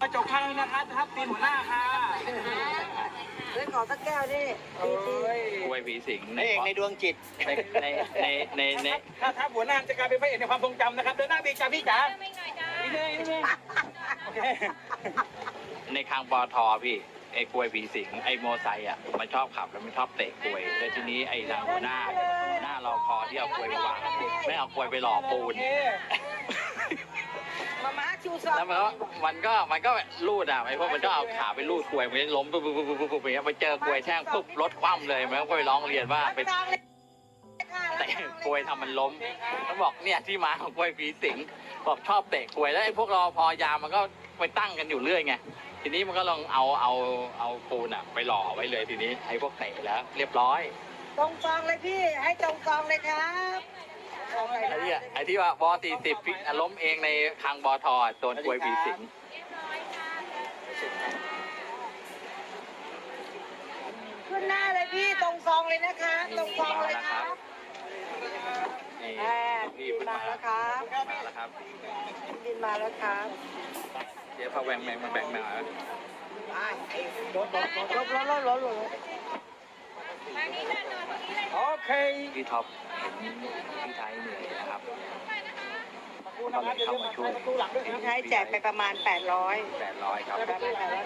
กระจกข้างนี้นะครับทับตีนหัวหน้าค่ะเล่นขอสักแก้วนี่โอ้ยกล้วยผีสิงพระเอกในดวงจิตในในในในในถ้าทับหัวหน้าจะกลายเป็นพระเอกในความทรงจำนะครับเดินหน้าบีจ้าพี่จ๋าอีกเลยอีกเลยโอเคในคางปอทอพี่ไอ้กล้วยผีสิงไอ้โมไซค์อะมันชอบขับแล้วมันชอบเตะกล้วยแล้วทีนี้ไอ้ทางหัวหน้า หน้ารอพอที่เอากล้วยมาวางไม่เอากล้วยไปหล่อปูโอนเค มาม่าชูซอแล้วมันก็มันก็มันก็ลูดอะไอ้พวกมันก็เอาขาไปลูดกล้วยมันก็ล้มปุ๊บปุ๊บปุ๊บปุ๊บปุ๊บอย่างเงี้ยไปเจอกล้วยแช่งปุ๊บรถคว่ำเลยมันก็ไปร้องเรียนว่าไปกลางเลยค่ะเตะกล้วยทำมันล้มมันบอกเนี่ยที่มาของกล้วยผีสิงบอกชอบเตะกล้วยแล้วไอ้พวกรอพอยามมันก็ไปตั้งกันอยู่เรื่อยไงทีนี้มันก็ลองเอาเอาเอาปูนอะ ไปหล่อไว้เลยทีนี้ไอ้พวกเตะแล้ว เรียบร้อยตรงกองเลยพี่ให้ตรงกองเลยครับตรงเลย ไอ้ที่ไอ้ที่ว่าบอสี่สิบล้มเองในคางบอทอโดนกล้วยผีสิงขึ้นหน้าเลยพี่ตรงกองเลยนะคะ ตรงกองเลยครับนี่แอบรีบิบนมาแล้วครับมาแล้วครับบินมาแล้วครับเดี๋ยวพาแวงแมงมาแบ่งมาโดนโดนโดนลบลบลบลบลบ โอเค พี่ท็อปเห็นพี่ไทยเหนื่อยนะครับดูนะครับอย่าลืมมาประตูหลังด้วยพี่นะไทยแจกไปประมาณ 800แปดร้อยครับ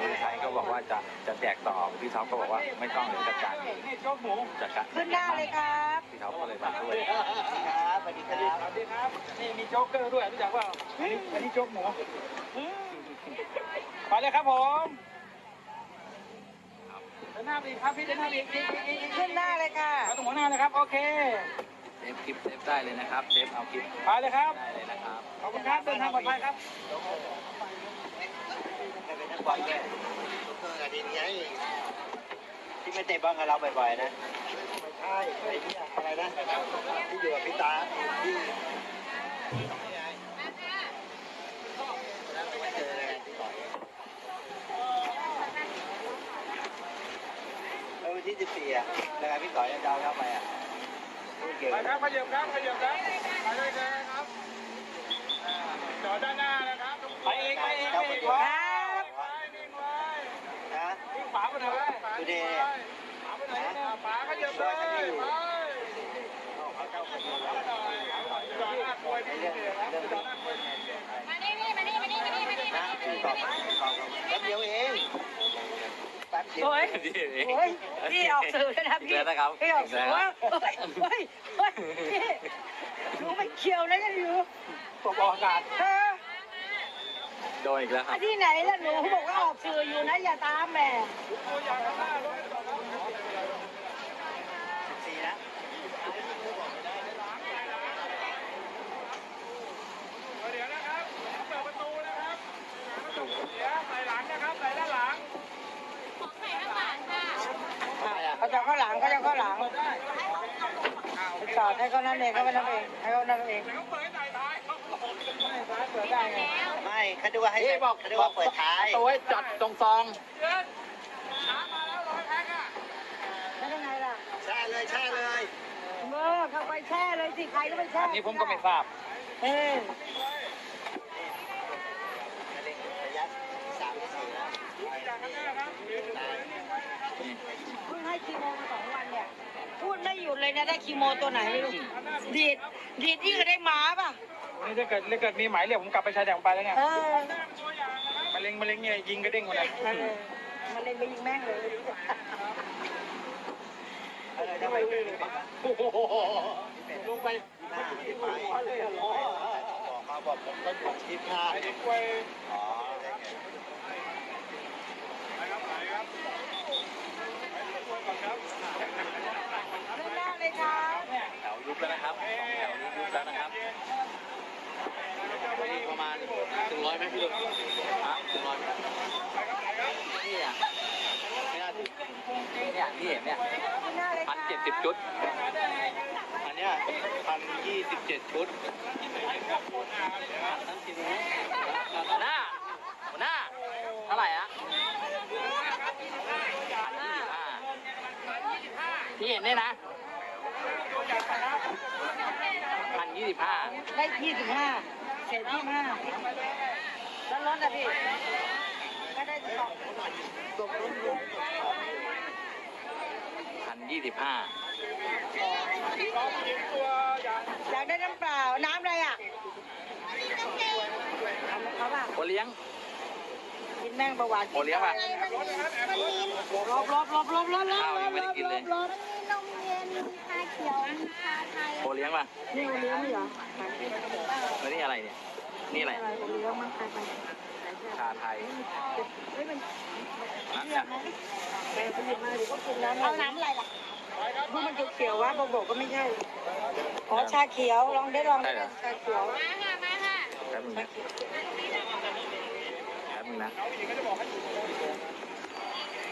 พี่ไทยก็บอกว่าจะจะแจกต่อพี่ท็อปก็บอกว่าไม่ต้องเดี๋ยวจัดการเองนี่โจ๊กหมูจัดการขึ้นหน้าเลยครับพี่ท็อปก็เลยมาช่วยครับสวัสดีคสรับวัสดีครับนี่มีโจ๊กเกอร์ด้วยรู้จักว่าอันนี้อันนี้โจ๊กหมูไปเลยครับผม เดินหน้าไปอีกครับพี่เดินหน้าไปอีกอีกอีกอีกอีกขึ้นหน้าเลยค่ะเอาตรงหัวหน้านะครับ โอเค เซฟคลิปเซฟได้เลยนะครับเซฟเอาคลิปไปเลยครับ ได้เลยนะครับขอบคุณครับเดินทางปลอดภัยครับเป็นนักบอลด้วยเออดีนี้ที่ไม่เตะบอลกับเราบ่อยๆนะใช่ไอ้เนี่ยอะไรนะที่อยู่กับพี่ตาที่แล้วมาเจออะไรที่ต่อยเออวัน ที่สิบสี่อะแล้วพี่ต่อยจะเอาเข้าไปอะเก่งไปครับขยับครับขยับครับไปเลยครับอ่าจอดด้านหน้านะครับไปเองไปเองไปเองครับไปนิ่งไว้นะนิ่งฝาไปหน่อยฝาดูดิฝาไปหน่อยนะฝาขยับเลยไปจอดหน้ากลวยพี่เลยครับจอดหน้ากลวยพี่เลย มานี่นี่มานี่มานี่มานี่มานี่ นะคือตอบตอบแป๊บเดียวเองแป๊บ เดียวโอ้ยโอ้ยพี่ออกสื่อแล้วนะอีกพี่แล้วนะครับพี่ออกสื่อว่าโอ้ยโอ้ยโอ้ยพี่หนูไม่เกี่ยวนะกันอยู่ตบออกอากาศเออโดนอีกแล้วคอัรับนที่ไหนล่ะหนูบอกว่าออกสื่ออยู่นะอย่าตามแหม่ตัวอย่างข้างหน้ารถสิบสี่นะเดี๋ยวนะครับ เปิดประตูนะครับเดี๋ยวใส่หลังนะครับใส่ด้านหลัง ของใส่ข้างหลังค่ะ เขาจะเข้าหลังเขาจะเข้าหลังเปิดได้ไปจอดให้เขานั่นเองเขาไปนั่นเองให้เขานั่นเองแต่เขาเปิดใส่ท้ายเขาไม่ท้ายเปิดได้ไงไม่เขาดูว่าให้พี่บอกเขาดูว่าเปิดท้ายตัวให้จัดตรงซองเดินช้ามาแล้วร้อยแพ็คอะแล้วยังไงล่ะแช่เลยแช่เลยเมื่อเขาไปแช่เลยสิใครก็ไปแช่อันนี้ผมก็ไม่ทราบเออ ระยะสามถึงสี่นะ จากข้างหน้าครับเดี๋ยวเดี๋ยวเดี๋ยวเดี๋ยว เพิ่งให้คี โมมาสองวันเนี่ย พูดไม่หยุดเลยนะได้คีโมตัวไหนไม่รู้ดีดดีดยิ่งกว่าได้หมาป่ะวันนี้ถ้าเกิดถ้าเกิดมีหมายเรียกผมกลับไปชายแดนไปแล้วเนี่ยเออมะเร็งมะเร็งเนี่ยยิงกระเด้งหมดเลยเออมันเล่นไปยิงแม่งเลยอะไรนะไปไปไปโอ้โหลงไปหน้าไปบอกเขาบอกผมก็อยู่ที่พลาดไอ้กล้วยอ๋อได้ไง ไปครับไปครับไปดูกล้วยก่อนครับ ขึ้นหน้าเลยครับ แถว ยุบแล้วนะครับสองแถวนี้ยุบแล้วนะครับนี่ประมาณถึงร้อยไหมพี่ลุงฮะถึงร้อยไหมนี่อะไม่น่าถึงเนี่ยที่เห็นเนี่ยพันเจ็ดสิบชุด อันเนี้ยพันยี่สิบเจ็ดชุดหัวหน้าหัวหน้าเท่าไหร่อะที่เห็นเนี่ยนะ พันยี่สิบห้าได้ยี่สิบห้าเศษยี่สิบห้าแล้วรถอะพี่พันยี่สิบห้าน้องผู้หญิงตัวอย่างอยากได้น้ำเปล่า น้ำอะไรอะเขาป่ะโอเลี้ยงกินแม่งประวัติโอเลี้ยงป่ะรอบรอบรอบรอบรอบรอบข้าวยังไม่ได้กินเลยรอบ โอเลี้ยงป่ะนี่โอเลี้ยงไม่เหรอแล้วนี่อะไรเนี่ย นี่อะไรอะไรโอเลี้ยงมันใครไปชาไทยเฮ้ยมันนะเลือกนะไปไปหยิบมาเดี๋ยวก็กินน้ำเอาน้ำอะไรล่ะเพราะมันเขียวๆวะบอกบอกก็ไม่ใช่อ๋อชาเขียวลองได้ลองได้ชาเขียวมาค่ะมาค่ะแป๊บนึงนะแป๊บนึงนะ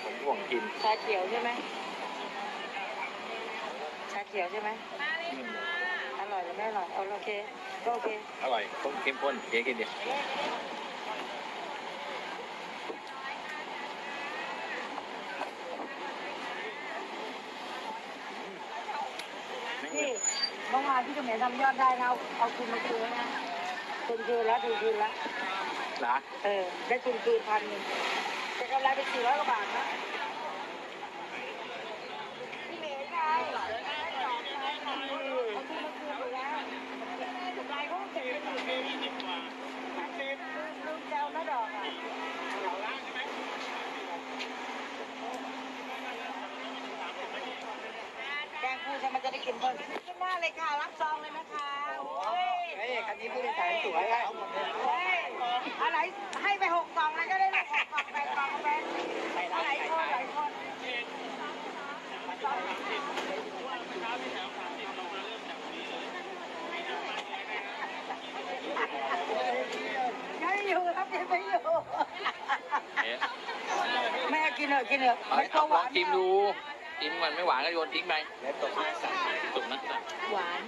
ผมห่วงกินชาเขียวใช่ไหมชาเขียวใช่ไหมมาเลยค่ะอร่อยหรือไม่อร่อยเอาโอเคก็โอเคอร่อยต้มเข้มข้นเจ๊กินดิไม่เหมืพี่อนเมื่อวานพี่เขมรทำยอดได้นะเอาเอาคืนมาคืนแล้วนะคืนคืนแล้วคืนคืนแล้วเหรอเออ ได้คืนคืนพันหนึ่งจะกำไรไปสี่ร้อยกว่าบาทนะพี่เมย์ไงเอาคืนมาคืนอยู่แล้วกำไรเขาเก็บไปอยู่ดีลืมลืมแจวนะดอกอะแกงคูใช่ไหมจะได้กินเพิ่มขึ้นหน้า เลยค่ะ รับซองเลยนะคะโอ้ยเฮ้ยคันนี้ผู้โดยสารสวยเอาหมดเลยเฮ้ยอะไรให้ไปหกกล่องแล้วก็ได้ลูกหกกล่องแปดกล่องไปหลายคนหลายคนยังอยู่ครับยังไม่อยู่เอ๊ะแม่กินเถอะกินเถอะเอาไม่กลัวหลอวางนชิมดู ชิมมันไม่หวานก็โยนทิ้งไปแล้วตกมาใส่ตุ่มนะหวาน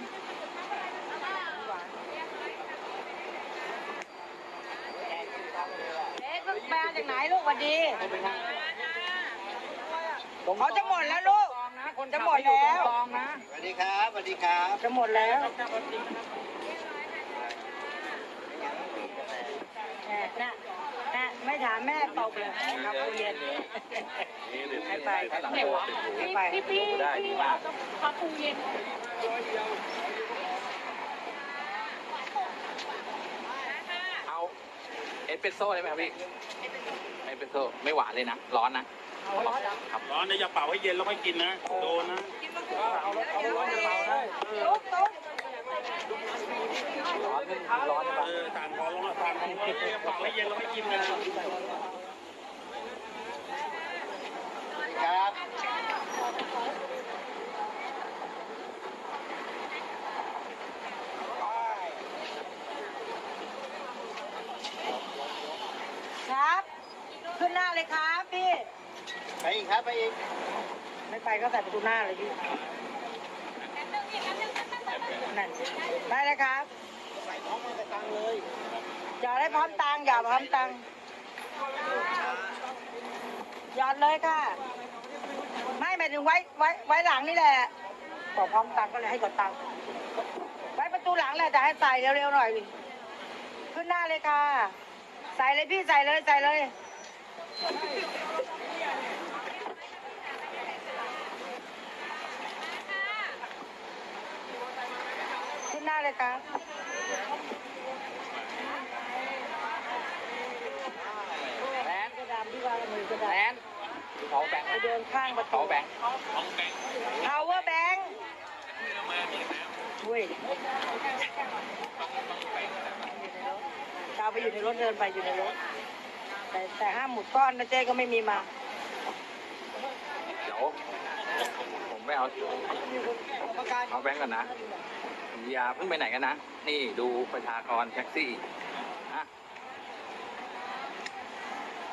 หวานเอ๊ะลูกแม่จากไหนลูกสวัสดี เขาจะหมดแล้วลูก จะหมดแล้ว สวัสดีครับสวัสดีครับจะหมดแล้วแม่น่ะน่ะไม่ถามแม่ตบเลยครับผู้เรียน ให้ไปให้ไปพี่พี่ได้ดีมากขอปูเย็นเอาเอสเปรสโซ่ได้ไหมครับพี่เอสเปรสโซ่ไม่หวานเลยนะ ร้อนนะ ครับร้อนนะอย่าเป่าให้เย็นแล้วค่อยกินนะ โดนนะตุ๊กตุ๊กร้อนร้อนเออต่างคอลงมาต่างคอลงมาอย่าเป่าให้เย็นแล้วค่อยกินนะ ครับครับ ขึ้นหน้าเลยครับพี่ ไปอีกครับไปอีก ไม่ไปก็ใส่ประตูหน้าเลยพี่นั่นได้เลยครับ ใส่ท้องมันกระตังเลย อย่าได้พร้อมตังค์อย่าพร้อมตังค์หยอดเลยค่ะไม่ หมายถึงไว้ไว้ไว้หลังนี่แหละบอกพร้อมตังก็เลยให้กดตังไว้ประตูหลังแหละแต่ให้ใส่เร็วๆหน่อยดิขึ้นหน้าเลยค่ะ ใส่เลยพี่ใส่เลยใส่เลยขึ้นหน้าเลยครับแลนกระดามที่วามือกระดาแลมน เขาแบงค์ไปเดินข้างประตูเขาแบงค์ power bank เว้ยเอาไปอยู่ในรถเดินไปอยู่ในรถ แต่แต่ห้ามหมุดก้อนนะเจ๊ก็ไม่มีมาเดี๋ยวผมไม่เอาเอาแบงค์ก่อนนะอย่าเพิ่งไปไหนกันนะ นี่ดูประชากรแท็กซี่นะ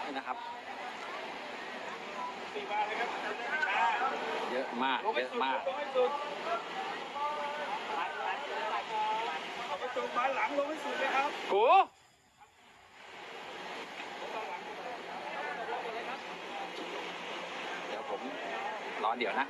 นี่นะครับ เยอะมาก เยอะมากลงให้สุดลงให้สุดมาหลังลงให้สุดเลยครับกูเดี๋ยวผมรอเดี๋ยวนะ